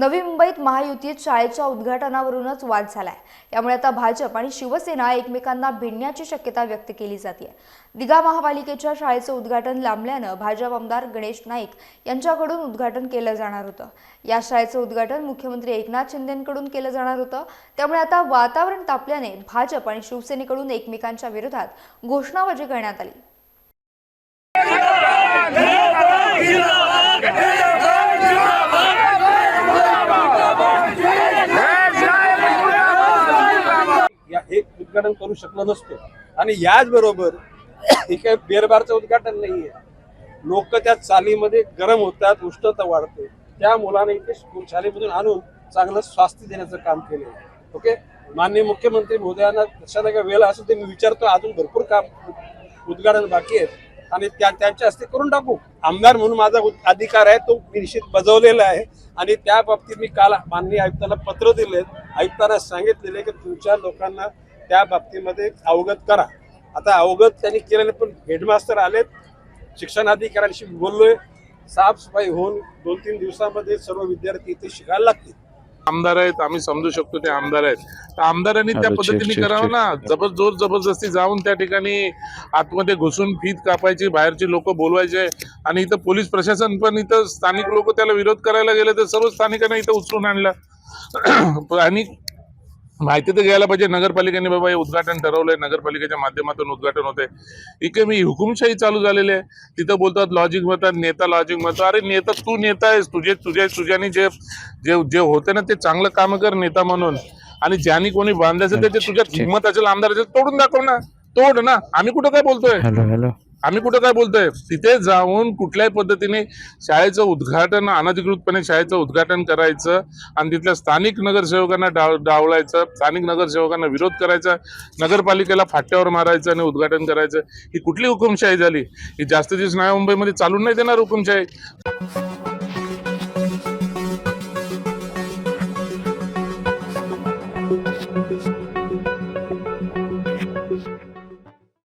नवी मुंबईत महायुतीत शाळेच्या उद्घाटनावरूनच वाद झालाय. यामुळे आता भाजप आणि शिवसेना एकमेकांना भिडण्याची शक्यता व्यक्त केली जाते दिघा महापालिकेच्या शाळेचं उद्घाटन लांबल्यानं भाजप आमदार गणेश नाईक यांच्याकडून उद्घाटन केलं जाणार होतं. या शाळेचं उद्घाटन मुख्यमंत्री एकनाथ शिंदेकडून केलं जाणार होतं. त्यामुळे आता वातावरण तापल्याने भाजप आणि शिवसेनेकडून एकमेकांच्या विरोधात घोषणाबाजी करण्यात आली. उद्घाटन करू शकलो नसतो. आणि याच बरोबर हे काही बेरबारचं उद्घाटन नाहीये. लोक त्या चालीमध्ये गरम होतात उष्णता वाढते. त्या मुलाने इथे शाळेमधून आणून चांगलं स्वास्थ्य देण्याचं काम केलं ओके? माननीय मुख्यमंत्री महोदयांना कशाला काय वेळ असं ते मी विचारतो अजून भरपूर काम उद्घाटन बाकी आहेत. आणि त्या त्यांच्या हस्ते करून टाकू. आमदार म्हणून माझा अधिकार आहे तो मी निश्चित बजावलेला आहे. आणि त्या बाबतीत मी काल माननीय आयुक्ताला पत्र दिले आयुक्तांना सांगितलेले की तुमच्या लोकांना त्या बाबतीमध्ये अवगत करा. आता अवगत त्यांनी केलं नाही पण हेडमास्टर आलेत. शिक्षणाधिकाऱ्यांशी बोललोय. साफसफाई होऊन दोन तीन दिवसामध्ये सर्व विद्यार्थी इथे शिकायला लागतील. आमदार आहेत आम्ही समजू शकतो ते आमदार आहेत. तर आमदारांनी त्या पद्धतीने करावं. ना. जबर जोर जबरदस्ती जाऊन त्या ठिकाणी आतमध्ये घुसून फीत कापायची बाहेरची लोक बोलवायचे. आणि इथं पोलीस प्रशासन पण इथं स्थानिक लोक त्याला विरोध करायला गेले तर सर्व स्थानिकांना इथं उचलून आणलं. आणि माहिती तर घ्यायला पाहिजे. नगरपालिकेने बाबा हे उद्घाटन ठरवलंय. नगरपालिकेच्या माध्यमातून उद्घाटन होते इकडे मी हुकुमशाही चालू झालेली आहे. तिथं बोलतात लॉजिक म्हणतात नेता लॉजिक म्हणतो. अरे नेता तू नेता आहेस. तुझे तुझे तुझ्यानी जे जे जे होते ना ते चांगलं काम कर नेता म्हणून. आणि ज्यांनी कोणी बांधायचं त्याचे तुझ्यात हिंमत असेल आमदार असेल तोडून दाखव ना. तोड ना. आम्ही कुठं काय बोलतोय? हॅलो हॅलो आम्ही कुठं काय बोलतोय? तिथे जाऊन कुठल्याही पद्धतीने शाळेचं उद्घाटन अनधिकृतपणे शाळेचं उद्घाटन करायचं आणि तिथल्या स्थानिक नगरसेवकांना डाव डावलायचं स्थानिक नगरसेवकांना विरोध करायचा नगरपालिकेला फाट्यावर मारायचं आणि उद्घाटन करायचं ही कुठली हुकुमशाही झाली? ही जास्त दिवस नव्या मुंबईमध्ये चालून नाही देणार हुकुमशाही.